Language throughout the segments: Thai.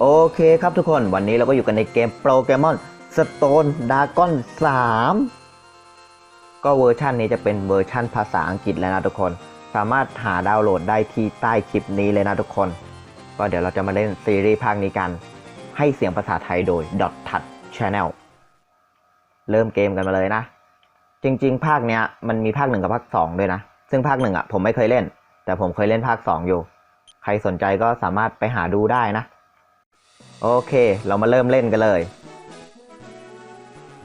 โอเคครับทุกคนวันนี้เราก็อยู่กันในเกมโปเกมอนสโตนดากอน3ก็เวอร์ชันนี้จะเป็นเวอร์ชันภาษาอังกฤษแล้วนะทุกคน สามารถหาดาวน์โหลดได้ที่ใต้คลิปนี้เลยนะทุกคน ก็เดี๋ยวเราจะมาเล่นซีรีส์ภาคนี้กัน ให้เสียงภาษาไทยโดย Dot Touch Channel เริ่มเกมกันมาเลยนะ จริง ๆ ภาคเนี้ยมันมีภาคหนึ่งกับภาคสองด้วยนะ ซึ่งภาคหนึ่งอะผมไม่เคยเล่น แต่ผมเคยเล่นภาคสองอยู่ ใครสนใจก็สามารถไปหาดูได้นะ โอเค เรามาเริ่มเล่นกันเลย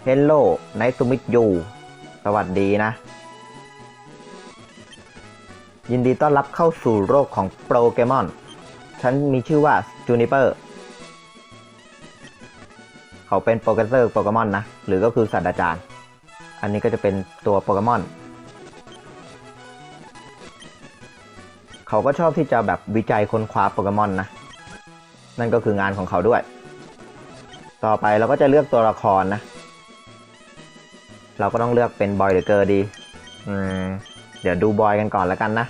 Hello nice to meet you สวัสดีนะ ยินดีต้อนรับเข้าสู่โลกของโปเกมอน ฉันมีชื่อว่าจูนิเปอร์ เขาเป็นโปรเกเซอร์โปเกมอนนะ หรือก็คือศาสตราจารย์ อันนี้ก็จะเป็นตัวโปเกมอน เขาก็ชอบที่จะแบบวิจัยค้นคว้าโปเกมอนนะ นั่นก็คืองานของเขาด้วย ต่อไปเราก็จะเลือกตัวละครนะ เราก็ต้องเลือกเป็นบอยหรือเกอร์ดีอืมเดี๋ยวดูบอยกันก่อนแล้วกันนะ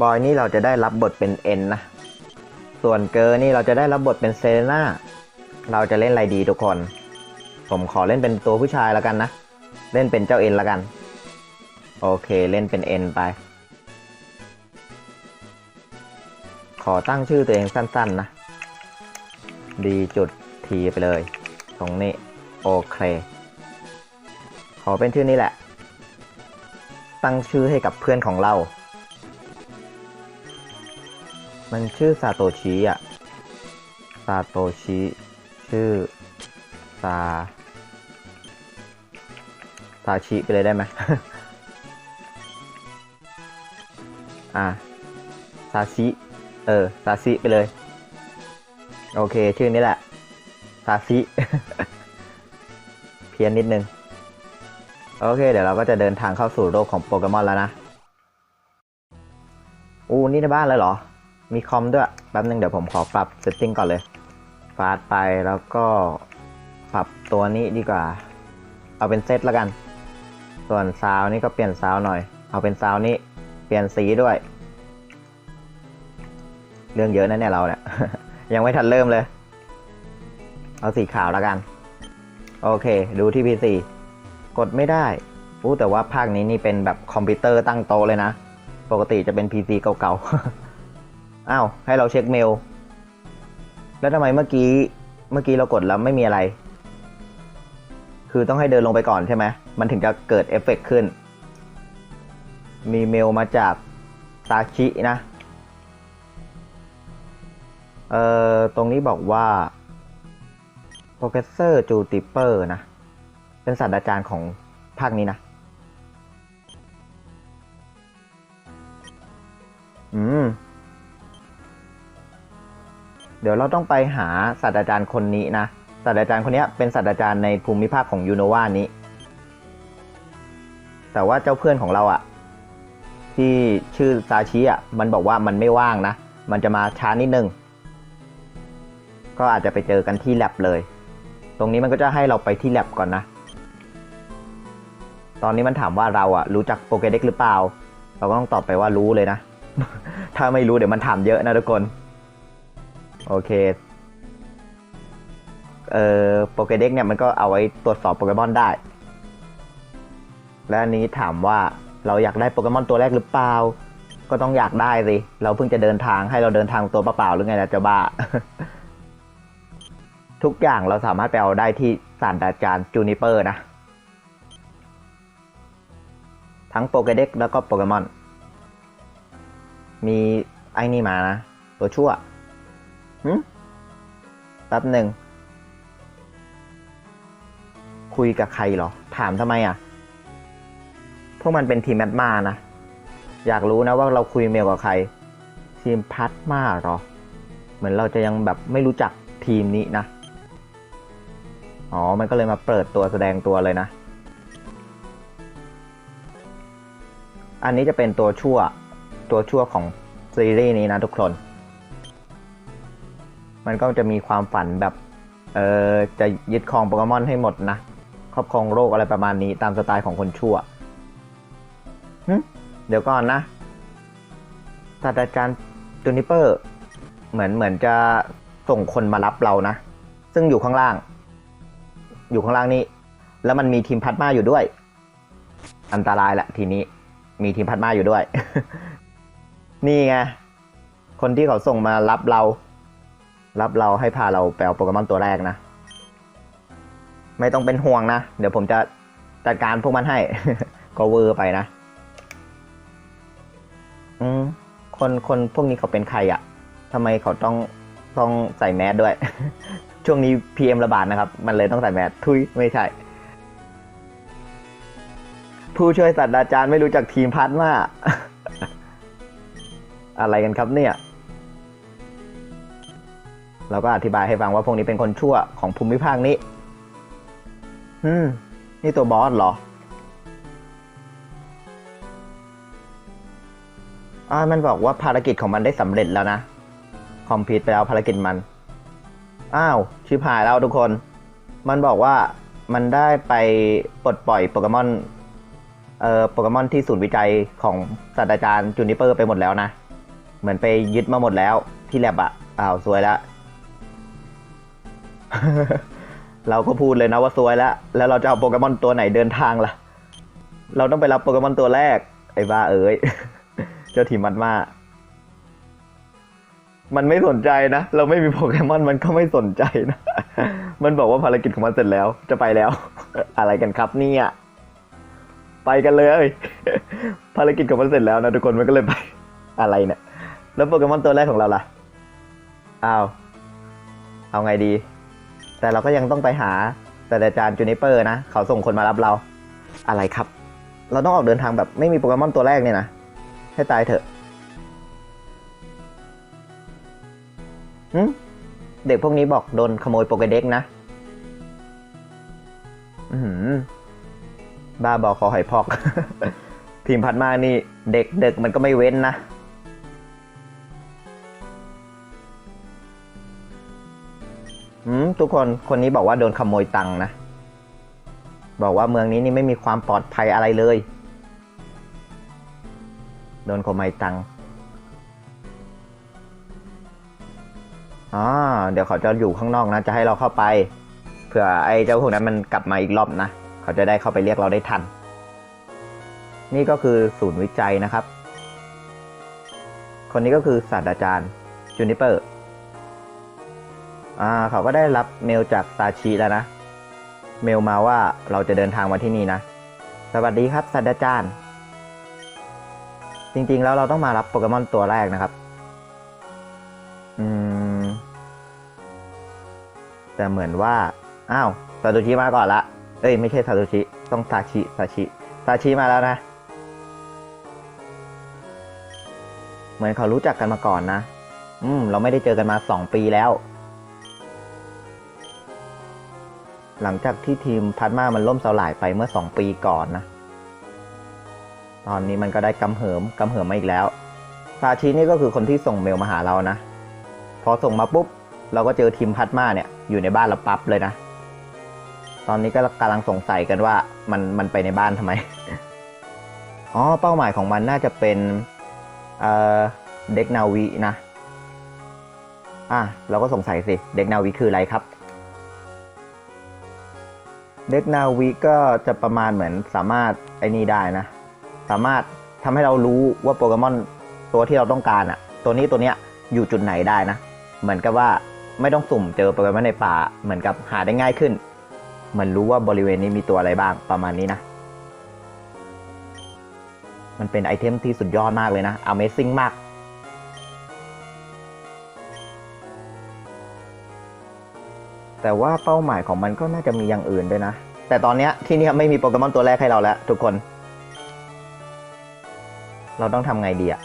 บอยนี่เราจะได้รับบทเป็นเอ็นนะ ส่วนเกอร์นี่เราจะได้รับบทเป็นเซเลน่าเราจะเล่นอะไรดีทุกคน ผมขอเล่นเป็นตัวผู้ชายแล้วกันนะ เล่นเป็นเจ้าเอ็นแล้วกัน โอเคเล่นเป็นเอ็นไป ขอตั้งชื่อตัวเองสั้นๆนะ ดีจุดทีไปเลย ตรงนี้ โอเค ขอเป็นชื่อนี้แหละ ตั้งชื่อให้กับเพื่อนของเรา มันชื่อซาโตชิอะซาโตชิชื่อซาซาชิไปเลยได้ไหมอะซาชิ เออซาซิไปเลย โอเค ชื่อนี้แหละซาซิ เพี้ยนนิดนึง โอเค เดี๋ยวเราก็จะเดินทางเข้าสู่โลกของโปเกมอนแล้วนะ อู้นี่ในบ้านเลยเหรอ มีคอมด้วยแป๊บนึงเดี๋ยวผมขอปรับเซตติ้งก่อนเลยฟาดไปแล้วก็ปรับตัวนี้ดีกว่า เอาเป็นเซตแล้วกัน ส่วนซาวนี่ก็เปลี่ยนซาวหน่อย เอาเป็นซาวนี้เปลี่ยนสีด้วย เรื่องเยอะนะเนี่ยเราเนี่ย ยังไม่ทันเริ่มเลย เอาสีขาวแล้วกัน โอเค ดูที่ PC กดไม่ได้อู้แต่ว่าภาคนี้นี่เป็นแบบคอมพิวเตอร์ตั้งโต๊ะเลยนะ ปกติจะเป็น PC เก่าๆ อ้าว ให้เราเช็คเมล แล้วทำไมเมื่อกี้ เมื่อกี้เรากดแล้วไม่มีอะไร คือต้องให้เดินลงไปก่อนใช่ไหม มันถึงจะเกิดเอฟเฟกต์ขึ้น มีเมลมาจากซาชินะ เอ่อ ตรงนี้บอกว่า Professor j u t i p e r นะ เป็นศาสตราจารย์ของภาคนี้นะ อืม เดี๋ยวเราต้องไปหาศาสตราจารย์คนนี้นะ ศาสตราจารย์คนนี้เป็นศาสตราจารย์ในภูมิภาคของยูโนวานี้ แต่ว่าเจ้าเพื่อนของเราอะที่ชื่อซาชิอะมันบอกว่ามันไม่ว่างนะ มันจะมาช้านิดนึง ก็อาจจะไปเจอกันที่แลบเลย ตรงนี้มันก็จะให้เราไปที่แลบก่อนนะ ตอนนี้มันถามว่าเราอะรู้จักโปเกเด็กหรือเปล่า เราก็ต้องตอบไปว่ารู้เลยนะ ถ้าไม่รู้เดี๋ยวมันถามเยอะนะทุกคน โอเค เอ่อโปเกเด็กเนี่ยมันก็เอาไว้ตรวจสอบโปเกมอนได้ และอันนี้ถามว่าเราอยากได้โปเกมอนตัวแรกหรือเปล่า ก็ต้องอยากได้สิ เราเพิ่งจะเดินทางให้เราเดินทางตัวเปล่าๆหรือไงล่ะเจ้าบ้า ทุกอย่างเราสามารถไปเอาได้ที่ศาสตราจารย์จูนิเปอร์นะ ทั้งโปเกเด็กแล้วก็โปเกมอน มีไอ้นี่มานะ ตัวชั่วหึแป๊บหนึ่ง คุยกับใครเหรอ ถามทำไมอะ พวกมันเป็นทีมแมทมานะ อยากรู้นะว่าเราคุยเมลกับใคร ทีมพัดมาเหรอ เหมือนเราจะยังแบบไม่รู้จักทีมนี้นะ อ๋อ มันก็เลยมาเปิดตัวแสดงตัวเลยนะ อันนี้จะเป็นตัวชั่ว ตัวชั่วของซีรีส์นี้นะทุกคน มันก็จะมีความฝันแบบ เออจะยึดครองโปเกมอนให้หมดนะ ครอบครองโลกอะไรประมาณนี้ตามสไตล์ของคนชั่วหึเดี๋ยวก่อนนะศาสตราจารย์จูนิเปอร์ เหมือนเหมือนจะส่งคนมารับเรานะ ซึ่งอยู่ข้างล่าง อยู่ข้างล่างนี้ แล้วมันมีทีมพัดมาอยู่ด้วย อันตรายแหละทีนี้ มีทีมพัดมาอยู่ด้วย นี่ไง คนที่เขาส่งมารับเรา รับเราให้พาเราไปเอาโปเกมอนตัวแรกนะ ไม่ต้องเป็นห่วงนะ เดี๋ยวผมจะจัดการพวกมันให้ ก็เวอร์ไปนะ อืม คนคนพวกนี้เขาเป็นใครอะ่ะทำไมเขาต้องต้องใส่แมสด้วย ช่วงนี้ PM ระบาดนะครับ มันเลยต้องใส่แมสทุยไม่ใช่ ผู้ช่วยศาสตราจารย์ไม่รู้จักทีมพัดมาอะไรกันครับเนี่ย เราก็อธิบายให้ฟังว่าพวกนี้เป็นคนชั่วของภูมิภาคนี้ อืม นี่ตัวบอสเหรออ่ามันบอกว่าภารกิจของมันได้สำเร็จแล้วนะ คอมพิวต์ไปแล้วภารกิจมัน อ้าว ชิบหายแล้วทุกคน มันบอกว่ามันได้ไปปลดปล่อยโปเกมอน เอ่อ โปเกมอนที่ศูนย์วิจัยของศาสตราจารย์จูนิเปอร์ไปหมดแล้วนะ เหมือนไปยึดมาหมดแล้วที่แลบอะอ้าวสวยล้วเราก็พูดเลยนะว่าสวยแล้ว แล้วเราจะเอาโปเกมอนตัวไหนเดินทางล่ะ เราต้องไปรับโปเกมอนตัวแรก ไอ้บ้าเอ๋ย เจ้าทีมมันมา มันไม่สนใจนะ เราไม่มีโปเกมอนมันก็ไม่สนใจนะ มันบอกว่าภารกิจของมันเสร็จแล้ว จะไปแล้ว อะไรกันครับเนี่ยไปกันเลย ภารกิจของมันเสร็จแล้วนะทุกคนมันก็เลยไป อะไรเนี่ยแล้วโปเกมอนตัวแรกของเราล่ะอ้าวเอาไงดี แต่เราก็ยังต้องไปหาศาสตราจารย์จูนิเปอร์นะเขาส่งคนมารับเรา อะไรครับ เราต้องออกเดินทางแบบไม่มีโปเกมอนตัวแรกเนี่ยนะให้ตายเถอะ เด็กพวกนี้บอกโดนขโมยโปเกเด็กนะอือหือบ้าบอคอหอยพอกทีมพัดมานี่ เด็กเด็กมันก็ไม่เว้นนะ อืม ทุกคนคนนี้บอกว่าโดนขโมยตังค์นะ บอกว่าเมืองนี้นี่ไม่มีความปลอดภัยอะไรเลย โดนขโมยตังค์ อ๋อเดี๋ยวเขาจะอยู่ข้างนอกนะ จะให้เราเข้าไป เผื่อไอ้เจ้าพวกนั้นมันกลับมาอีกรอบนะ เขาจะได้เข้าไปเรียกเราได้ทัน นี่ก็คือศูนย์วิจัยนะครับ คนนี้ก็คือศาสตราจารย์จูนิเปอร์ อ่า เขาก็ได้รับเมลจากซาชิแล้วนะ เมลมาว่าเราจะเดินทางมาที่นี่นะ สวัสดีครับศาสตราจารย์ จริงๆแล้วเราต้องมารับโปเกมอนตัวแรกนะครับ อืม แต่เหมือนว่า อ้าวซาโตชิมาก่อนละ เอ้ยไม่ใช่ซาโตชิ ต้องซาชิซาชิซาชิมาแล้วนะ เหมือนเขารู้จักกันมาก่อนนะ อืม เราไม่ได้เจอกันมาสองปีแล้ว หลังจากที่ทีมพัดมามันล่มสลายไปเมื่อสองปีก่อนนะ ตอนนี้มันก็ได้กำเหิมกำเหิมมาอีกแล้ว ซาชินี่ก็คือคนที่ส่งเมลมาหาเรานะ พอส่งมาปุ๊บ เราก็เจอทีมพัดมาเนี่ย อยู่ในบ้านเราปั๊บเลยนะ ตอนนี้ก็กำลังสงสัยกันว่ามันมันไปในบ้านทำไม อ๋อ เป้าหมายของมันน่าจะเป็น เอ่อ เด็กนาวีนะ อะ เราก็สงสัยสิ เด็กนาวีคืออะไรครับ เด็กนาวิก็จะประมาณเหมือนสามารถไอ้นี่ได้นะ สามารถทำให้เรารู้ว่าโปเกมอนตัวที่เราต้องการอะตัวนี้ตัวเนี้ยอยู่จุดไหนได้นะ เหมือนกับว่า ไม่ต้องสุ่มเจอโปเกมอนในป่าเหมือนกับหาได้ง่ายขึ้น เหมือนรู้ว่าบริเวณนี้มีตัวอะไรบ้างประมาณนี้นะ มันเป็นไอเทมที่สุดยอดมากเลยนะ Amazing มาก แต่ว่าเป้าหมายของมันก็น่าจะมีอย่างอื่นด้วยนะ แต่ตอนนี้ที่นี่ไม่มีโปเกมอนตัวแรกให้เราแล้ว ทุกคน เราต้องทำไงดีอะ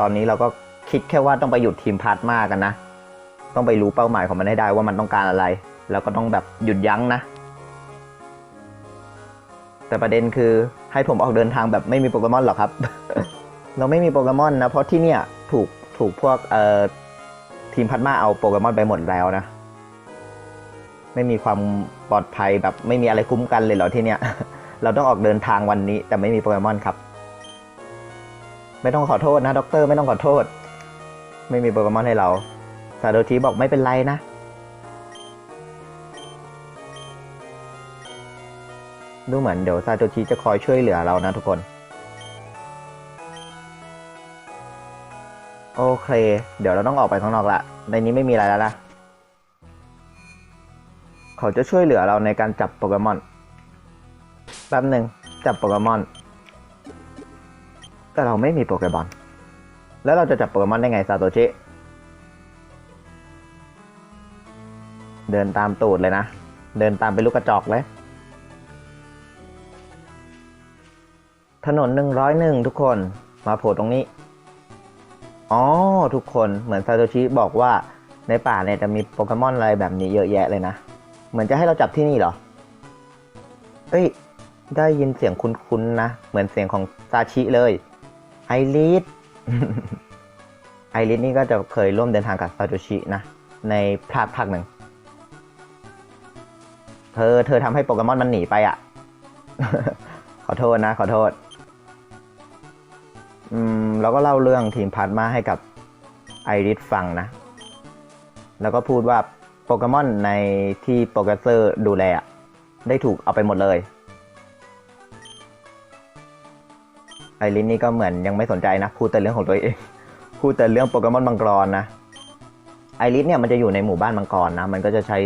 ตอนนี้เราก็ คิดแค่ว่าต้องไปหยุดทีมพาร์ทมากกันนะ ต้องไปรู้เป้าหมายของมันให้ได้ว่ามันต้องการอะไร แล้วก็ต้องแบบหยุดยั้งนะ แต่ประเด็นคือให้ผมออกเดินทางแบบไม่มีโปเกมอนหรอครับ เราไม่มีโปเกมอนนะ เพราะที่เนี่ยถูกถูกพวกเอ่อทีมพัดมาเอาโปเกมอนไปหมดแล้วนะ ไม่มีความปลอดภัยแบบไม่มีอะไรคุ้มกันเลยเหรอที่เนี้ยเราต้องออกเดินทางวันนี้ แต่ไม่มีโปเกมอนครับ ไม่ต้องขอโทษนะด็อกเตอร์ไม่ต้องขอโทษ ไม่มีโปเกมอนให้เราซาโดชิบอกไม่เป็นไรนะ ดูเหมือนเดี๋ยวซาโดชิจะคอยช่วยเหลือเรานะทุกคน โอเค เดี๋ยวเราต้องออกไปข้างนอกละ ในนี้ไม่มีอะไรแล้วนะ เขาจะช่วยเหลือเราในการจับโปเกมอน แป๊บหนึ่งจับโปเกมอน แต่เราไม่มีโปเกมอน แล้วเราจะจับโปเกมอนได้ไงซาโตชิ เดินตามตูดเลยนะ เดินตามเป็นลูกกระจอกเลย ถนนหนึ่งร้อยหนึ่งทุกคน มาโผล่ตรงนี้ อ๋อ ทุกคน เหมือนซาโตชิบอกว่าในป่าเนี่ยจะมีโปเกมอนอะไรแบบนี้เยอะแยะเลยนะ เหมือนจะให้เราจับที่นี่เหรอ เอ้ย ได้ยินเสียงคุ้นๆนะ เหมือนเสียงของซาชิเลย ไอริส ไอริสนี่ก็จะเคยร่วมเดินทางกับซาโตชินะ ในภาคภาคหนึ่ง เธอเธอทำให้โปเกมอนมันหนีไปอะ ขอโทษนะ ขอโทษ อืมเราก็เล่าเรื่องทีมพาร์มาให้กับไอริสฟังนะ แล้วก็พูดว่าโปเกมอนในที่โปรเกเซอร์ดูแลอะได้ถูกเอาไปหมดเลย ไอริสนี่ก็เหมือนยังไม่สนใจนะพูดแต่เรื่องของตัวเองพูดแต่เรื่องโปเกมอนมังกรนะไอริสเนี่ยมันจะอยู่ในหมู่บ้านมังกรนะ มันก็จะใช้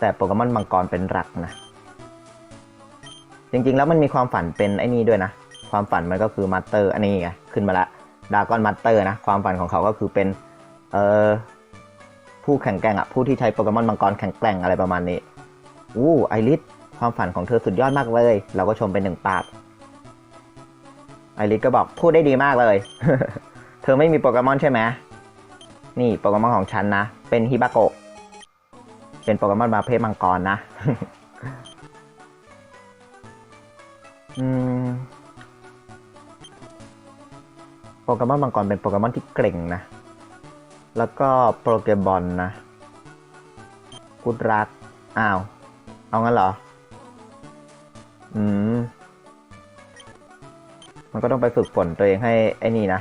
แต่โปเกมอนมังกรเป็นหลักนะ จริงๆแล้วมันมีความฝันเป็นไอ้นี่ด้วยนะ ความฝันมันก็คือมาสเตอร์อันนี้ไงขึ้นมาละดากอนมาสเตอร์นะ ความฝันของเขาก็คือเป็นเอ่อผู้แข่งแกร่งอะผู้ที่ใช้โปเกมอนมังกรแข่งแกร่งอะไรประมาณนี้อู้ไอริสความฝันของเธอสุดยอดมากเลย เราก็ชมเป็นหนึ่งปาก ไอริสก็บอกพูดได้ดีมากเลย เธอไม่มีโปเกมอนใช่ไหมนี่โปเกมอนของฉันนะ เป็นฮิบาโกะ เป็นโปเกมอนประเภทมังกรนะ อืม โปเกมอนมังกรเป็นโปเกมอนที่เก่งนะ แล้วก็โปเกบอลนะ กุดรัก อ้าว เอางั้นเหรอ อืม มันก็ต้องไปฝึกฝนตัวเองให้ไอ้นี่นะ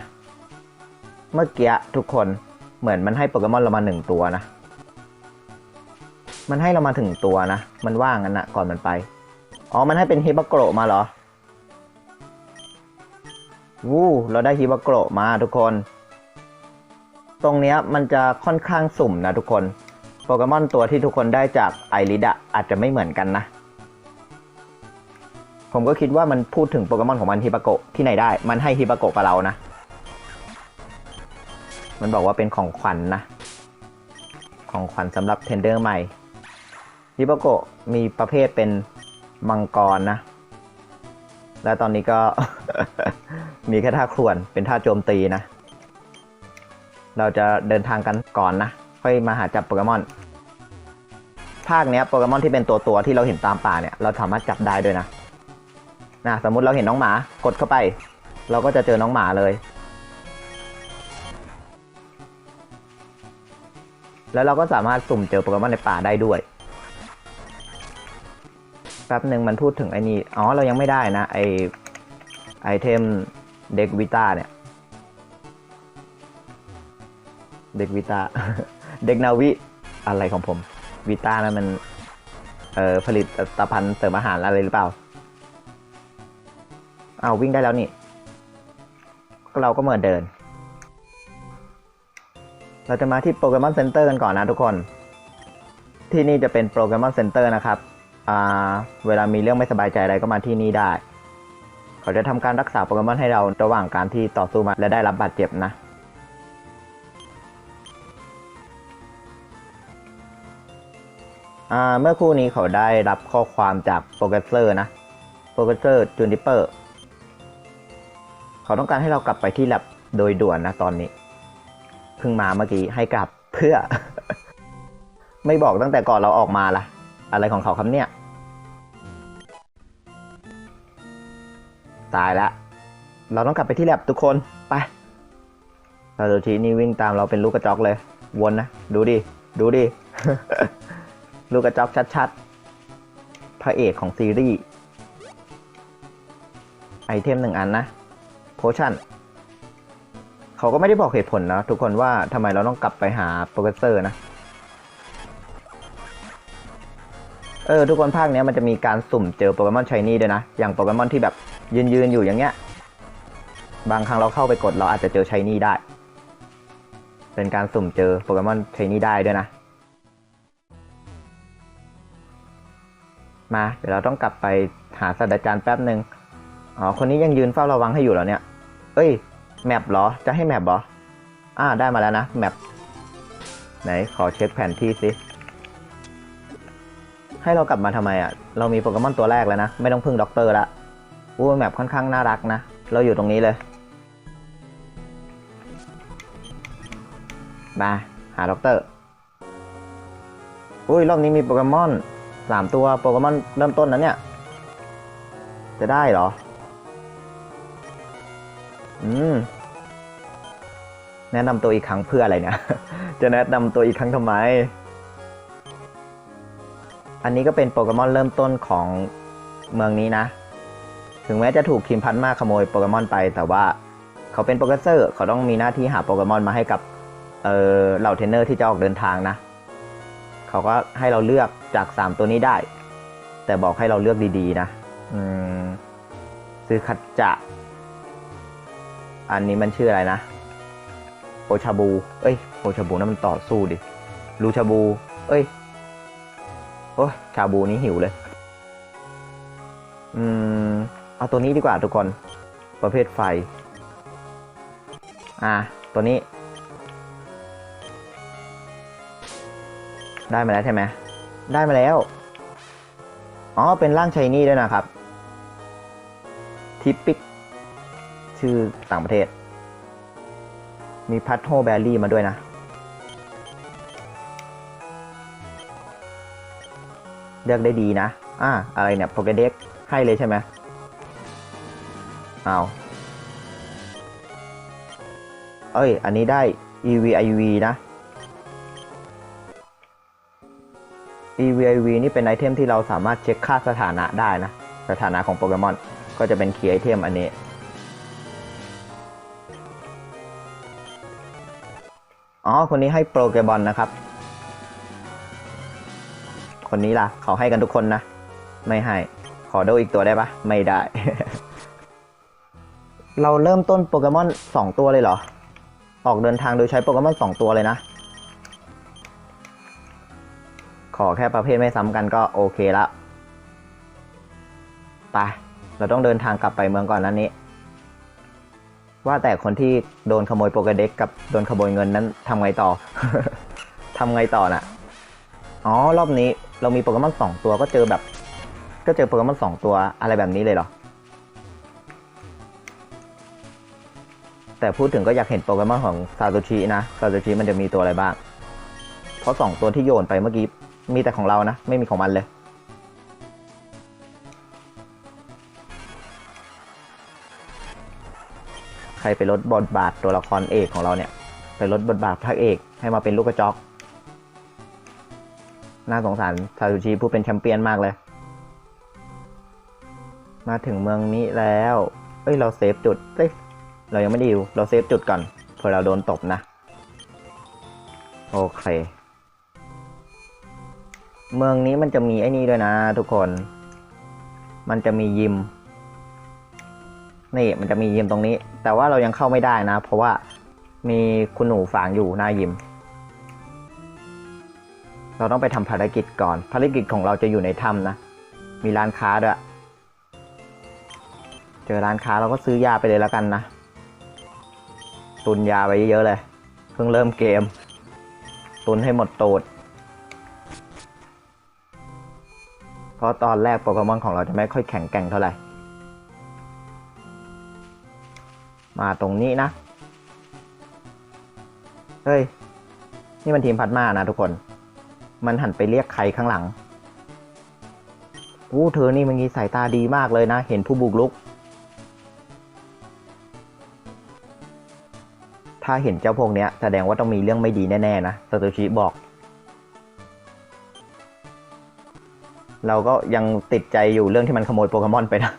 เมื่อกี้ทุกคนเหมือนมันให้โปเกมอนเรามาหนึ่งตัวนะ มันให้เรามาถึงตัวนะ มันว่างกันนะก่อนมันไป อ๋อ มันให้เป็นฮิบาโกะมาเหรอ วู้ เราได้ฮิบาโกะมาทุกคน ตรงเนี้ยมันจะค่อนข้างสุ่มนะทุกคน โปเกมอนตัวที่ทุกคนได้จากไอริดะอาจจะไม่เหมือนกันนะ ผมก็คิดว่ามันพูดถึงโปเกมอนของมันฮิบาโกะที่ไหนได้ มันให้ฮิบาโกะกับเรานะ มันบอกว่าเป็นของขวัญนนะ ของขวัญสำหรับเทนเดอร์ใหม่ฮิบาโกะมีประเภทเป็นมังกรนะ และตอนนี้ก็ มีแค่ท่าครวนเป็นท่าโจมตีนะ เราจะเดินทางกันก่อนนะ ค่อยมาหาจับโปเกมอน ภาคเนี้ยโปเกมอนที่เป็นตัวตัวๆที่เราเห็นตามป่าเนี่ย เราสามารถจับได้ด้วยนะ นะสมมุติเราเห็นน้องหมากดเข้าไป เราก็จะเจอน้องหมาเลย แล้วเราก็สามารถสุ่มเจอโปเกมอนในป่าได้ด้วยแป๊บหนึ่งมันพูดถึงไอ้นี่อ๋อเรายังไม่ได้นะไอไอเทมเด็กวิต้าเนี่ยเด็กวิต้าเด็กนาวิอะไรของผมวิต้านั้นมันเอ่อผลิตตภัณฑ์เสริมอาหารอะไรหรือเปล่า อ้าววิ่งได้แล้วนี่ เราก็เหมือนเดิน เราจะมาที่โปเกมอนเซ็นเตอร์กันก่อนนะทุกคน ที่นี่จะเป็นโปเกมอนเซ็นเตอร์นะครับเวลามีเรื่องไม่สบายใจอะไรก็มาที่นี่ได้ เขาจะทำการรักษาโปเกมอนให้เราระหว่างการที่ต่อสู้มาและได้รับบาดเจ็บนะเมื่อคู่นี้เขาได้รับข้อความจากโปรเกรสเซอร์นะโปรเกรสเซอร์จูนิเปอร์ เขาต้องการให้เรากลับไปที่แลบโดยด่วนนะตอนนี้เพิ่งมาเมื่อกี้ให้กลับเพื่อ ไม่บอกตั้งแต่ก่อนเราออกมาละอะไรของเขาครับเนี่ย ตายแล้วเราต้องกลับไปที่แลบทุกคนไปซาโตชินี่วิ่งตามเราเป็นลูกกระจอกเลย วนนะ ดูดิ ดูดิ ลูกกระจอกชัดๆ พระเอกของซีรีส์ ไอเทมหนึ่งอันนะ โพชั่นเขาก็ไม่ได้บอกเหตุผลนะทุกคนว่าทำไมเราต้องกลับไปหาโปรเฟสเซอร์นะ เออ ทุกคนภาคเนี้ยมันจะมีการสุ่มเจอโปเกมอนชายนี่ด้วยนะ อย่างโปเกมอนที่แบบยืนยืนอยู่อย่างเงี้ย บางครั้งเราเข้าไปกดเราอาจจะเจอชายนี่ได้ เป็นการสุ่มเจอโปเกมอนชายนี่ได้ด้วยนะ มา เดี๋ยวเราต้องกลับไปหาศาสตราจารย์แป๊บหนึ่งอ๋อ คนนี้ยังยืนเฝ้าระวังให้อยู่เหรอเนี่ย เอ้ย แมปเหรอ จะให้แมปเหรอ อ่า ได้มาแล้วนะ แมป ไหน ขอเช็คแผนที่สิให้เรากลับมาทำไมอะ เรามีโปเกมอนตัวแรกแล้วนะ ไม่ต้องพึ่งด็อกเตอร์ละอู้แมปค่อนข้างน่ารักนะ เราอยู่ตรงนี้เลย มา หาด็อกเตอร์ อุ้ย รอบนี้มีโปเกมอนสามตัว โปเกมอนเริ่มต้นนะเนี่ย จะได้เหรอ อืม แนะนำตัวอีกครั้งเพื่ออะไรเนี่ยจะแนะนำตัวอีกครั้งทำไม อันนี้ก็เป็นโปเกมอนเริ่มต้นของเมืองนี้นะ ถึงแม้จะถูกคิมพันมาขโมยโปเกมอนไป แต่ว่าเขาเป็นโปรเกรสเซอร์ เขาต้องมีหน้าที่หาโปเกมอนมาให้กับ เออเหล่าเทรนเนอร์ที่จะออกเดินทางนะ เขาก็ให้เราเลือกจาก 3 ตัวนี้ได้ แต่บอกให้เราเลือกดีๆ นะ อืมซื้อคัดจะ อันนี้มันชื่ออะไรนะโอชาบู เอ้ยโอชาบูนั่นมันต่อสู้ดิลูชาบู เอ้ย โอ้ยชาบูนี้หิวเลย อืม เอาตัวนี้ดีกว่าทุกคน ประเภทไฟ อ่า ตัวนี้ ได้มาแล้วใช่ไหม ได้มาแล้ว อ๋อ เป็นร่างชายนี่ด้วยนะครับ ทิปปิก ชื่อต่างประเทศ มีพัทโฮแบรี่มาด้วยนะ เลือกได้ดีนะ อ่า อะไรเนี่ยโปเกเด็กให้เลยใช่ไหมเอาเอ้ย อันนี้ได้ EVIV นะ EVIV นี่เป็นไอเทมที่เราสามารถเช็คค่าสถานะได้นะ สถานะของโปเกมอน ก็จะเป็นคีย์ไอเทมอันนี้ คนนี้ให้โปรเกบอลนะครับ คนนี้ล่ะ เขาให้กันทุกคนนะ ไม่ให้ ขอโดอีกตัวได้ปะไม่ได้ เราเริ่มต้นโปเกมอนสองตัวเลยเหรอ ออกเดินทางโดยใช้โปเกมอนสองตัวเลยนะ ขอแค่ประเภทไม่ซ้ำกันก็โอเคละ ไป เราต้องเดินทางกลับไปเมืองก่อนนั้นนี้ ว่าแต่คนที่โดนขโมยโปเกเด็กกับโดนขโมยเงินนั้นทำไงต่อ ทำไงต่อน่ะ อ๋อ รอบนี้เรามีโปเกมอนสองตัวก็เจอแบบ ก็เจอโปเกมอนสองตัวอะไรแบบนี้เลยเหรอ แต่พูดถึงก็อยากเห็นโปเกมอนของซาโตชินะซาโตชิมันจะมีตัวอะไรบ้าง เพราะสองตัวที่โยนไปเมื่อกี้มีแต่ของเรานะ ไม่มีของมันเลย รไปลดบทบาทตัวละครเอกของเราเนี่ย ไปลดบทบาทพระเอกให้มาเป็นลูกกระจอก น่าสงสารซาซูชิผู้เป็นแชมเปี้ยนมากเลย มาถึงเมืองนี้แล้ว เอ้ยเราเซฟจุดเอ้ยเรายังไม่ได้อยู่เราเซฟจุดก่อนเผื่อเราโดนตบนะ โอเค เมืองนี้มันจะมีไอ้นี่ด้วยนะทุกคน มันจะมียิม นี่มันจะมียิมตรงนี้ แต่ว่าเรายังเข้าไม่ได้นะ เพราะว่ามีคุณหนูฝางอยู่หน้ายิม เราต้องไปทำภารกิจก่อน ภารกิจของเราจะอยู่ในถ้ำนะ มีร้านค้าด้วย เจอร้านค้าเราก็ซื้อยาไปเลยแล้วกันนะ ตุนยาไปเยอะๆเลย เพิ่งเริ่มเกม ตุนให้หมดตูดเพราะตอนแรกโปเกมอนของเราจะไม่ค่อยแข็งแกร่งเท่าไหร่ มาตรงนี้นะ เฮ้ย นี่มันทีมพัดมานะทุกคน มันหันไปเรียกใครข้างหลังอู้เธอนี่มันมีสายตาดีมากเลยนะ เห็นผู้บุกลุก ถ้าเห็นเจ้าพวกเนี้ยแสดงว่าต้องมีเรื่องไม่ดีแน่ๆนะซาโตชิบอก เราก็ยังติดใจอยู่เรื่องที่มันขโมยโปเกมอนไปนะ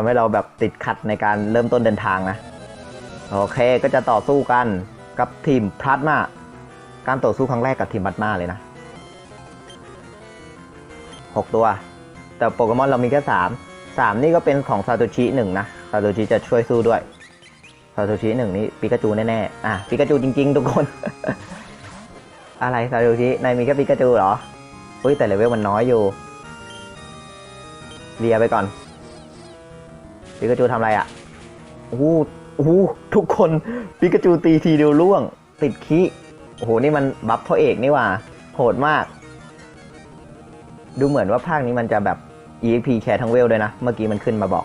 ทำให้เราแบบติดขัดในการเริ่มต้นเดินทางนะ โอเคก็จะต่อสู้กันกับทีมพลาสมาการต่อสู้ครั้งแรกกับทีมพลาสมาเลยนะหกตัว แต่โปเกมอนเรามีแค่สามสามนี่ก็เป็นของซาโตชิหนึ่งนะซาโตชิจะช่วยสู้ด้วยซาโตชิหนึ่งนี่ปิกาจูแน่ๆอะปิกาจูจริง ๆ ทุกคน อะไรซาโตชินายมีแค่ปิกาจูเหรออุ้ยแต่เลเวลมันน้อยอยู่เลียไปก่อน ปิกาจูทำอะไรอะโอ้โหโอ้โหทุกคนปิกาจูตีทีเดียวล่วง ติดขี้โอ้โห นี่มันบัฟพ่อเอกนี่ว่าโหดมาก ดูเหมือนว่าภาคนี้มันจะแบบ EXP แชร์ทั้งเวลด้วยนะ เมื่อกี้มันขึ้นมาบอก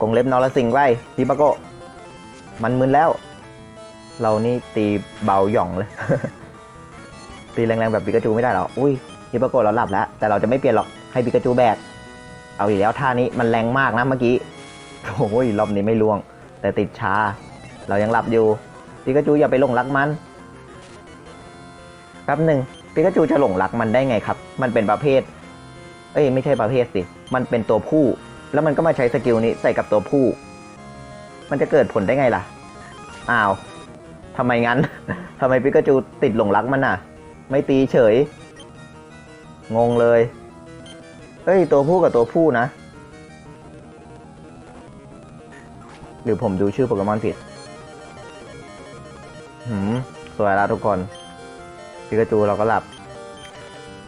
กงเล็บนอรสิงไว้ฮิปาโกมันมึนแล้ว เรานี่ตีเบาหย่องเลย ตีแรงๆแบบปิกาจูไม่ได้หรอ อุ้ยฮิปาโกเราหลับแล้ว แต่เราจะไม่เปลี่ยนหรอก ให้ปิกาจูแบก เอาอีกแล้วท่านี้มันแรงมากนะเมื่อกี้โอ้ยรอบนี้ไม่ล่วง แต่ติดช้าเรายังหลับอยู่ปิกาจูอย่าไปหลงรักมันแป๊บหนึ่งปิกาจูจะหลงรักมันได้ไงครับ มันเป็นประเภท เอ้ยไม่ใช่ประเภทสิ มันเป็นตัวผู้ แล้วมันก็มาใช้สกิลนี้ใส่กับตัวผู้ มันจะเกิดผลได้ไงล่ะ อ้าวทำไมงั้นทำไมปิกาจูติดหลงรักมันน่ะ ไม่ตีเฉย งงเลย เอ้ย ตัวผู้กับตัวผู้นะ หรือผมดูชื่อโปเกมอนผิด หืม สวยล้วทุกคนปิกาจูเราก็หลับ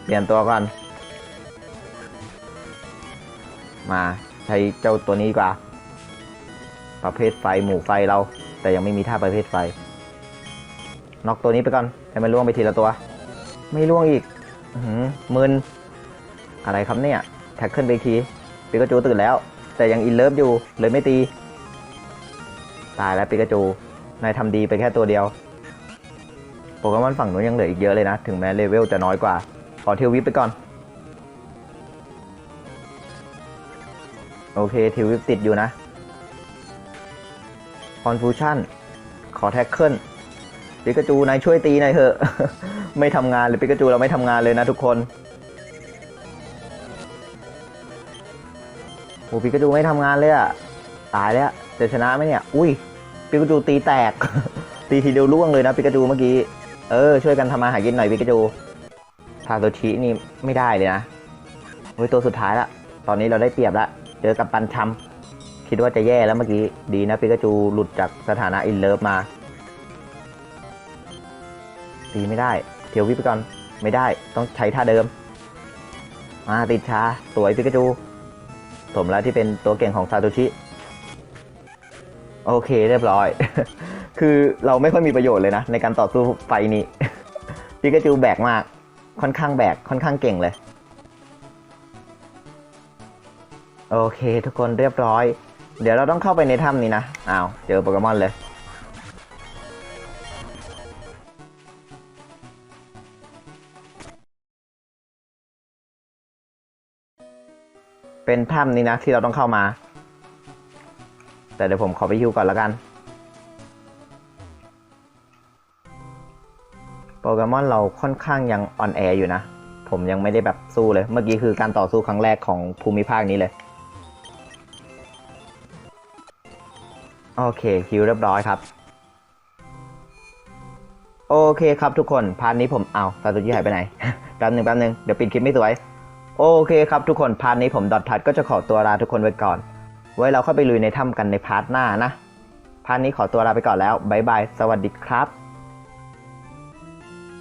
เปลี่ยนตัวก่อน มาใช้เจ้าตัวนี้กว่า ประเภทไฟหมู่ไฟเรา แต่ยังไม่มีท่าประเภทไฟน็อกตัวนี้ไปก่อนให้มันล่วงไปทีละตัว ไม่ล่วงอีก หือมึน อะไรครับเนี่ย แท็กขึ้นไปทีปิกาจูตื่นแล้ว แต่ยังอินเลิฟอยู่เลยไม่ตี ตายแล้วปิกาจู นายทำดีไปแค่ตัวเดียว โปเกมอนฝั่งนู้นยังเหลืออีกเยอะเลยนะ ถึงแม้เลเวลจะน้อยกว่า ขอเทววิปไปก่อน โอเคเทววิปติดอยู่นะคอนฟูชั่นขอแท็กเกิลปิกาจูนายช่วยตีหน่อยเถอะ ไม่ทำงานเลยปิกาจูเราไม่ทำงานเลยนะทุกคน โอ้ปิกาจูไม่ทำงานเลยอะตายแล้วจะชนะไหมเนี่ย อุ้ยปิกาจูตีแตก ตีทีเดียวล่วงเลยนะปิกาจูเมื่อกี้ เออ ช่วยกันทำมาหากินหน่อยปิกาจูทาโตชินี่ไม่ได้เลยนะเฮ้ยตัวสุดท้ายละ ตอนนี้เราได้เปรียบละ เจอกับปันชำคิดว่าจะแย่แล้วเมื่อกี้ ดีนะปิกาจูหลุดจากสถานะอินเลิฟมา ตีไม่ได้ เทียววิปไปก่อน ไม่ได้ ต้องใช้ท่าเดิม มาติดชา สวยปิกาจู สมแล้วที่เป็นตัวเก่งของซาโตชิ โอเคเรียบร้อย คือเราไม่ค่อยมีประโยชน์เลยนะ ในการต่อสู้ไฟนี้ปิกาจูแบกมาก ค่อนข้างแบก ค่อนข้างเก่งเลย โอเค ทุกคนเรียบร้อย เดี๋ยวเราต้องเข้าไปในถ้ำนี้นะ อ้าว เจอโปเกมอนเลย เป็นถ้ำนี้นะที่เราต้องเข้ามา แต่เดี๋ยวผมขอไปฮิวก่อนล้วกันโปเกมอนเราค่อนข้างยังอ่อนแออยู่นะ ผมยังไม่ได้แบบสู้เลย เมื่อกี้คือการต่อสู้ครั้งแรกของภูมิภาคนี้เลย โอเคคิวเรียบร้อยครับ โอเคครับทุกคนพาร์ทนี้ผมเอาซาตุจิหายไปไหน แป๊บหนึ่งแป๊บหนึ่งเดี๋ยวปิดคลิปไม่สวย โอเคครับทุกคนพาร์ทนี้ผมดอททัดก็จะขอตัวลาทุกคนไปก่อน ไว้เราเข้าไปลุยในถ้ำกันในพาร์ทหน้านะ พาร์ทนี้ขอตัวลาไปก่อนแล้ว บ๊ายบาย สวัสดีครับ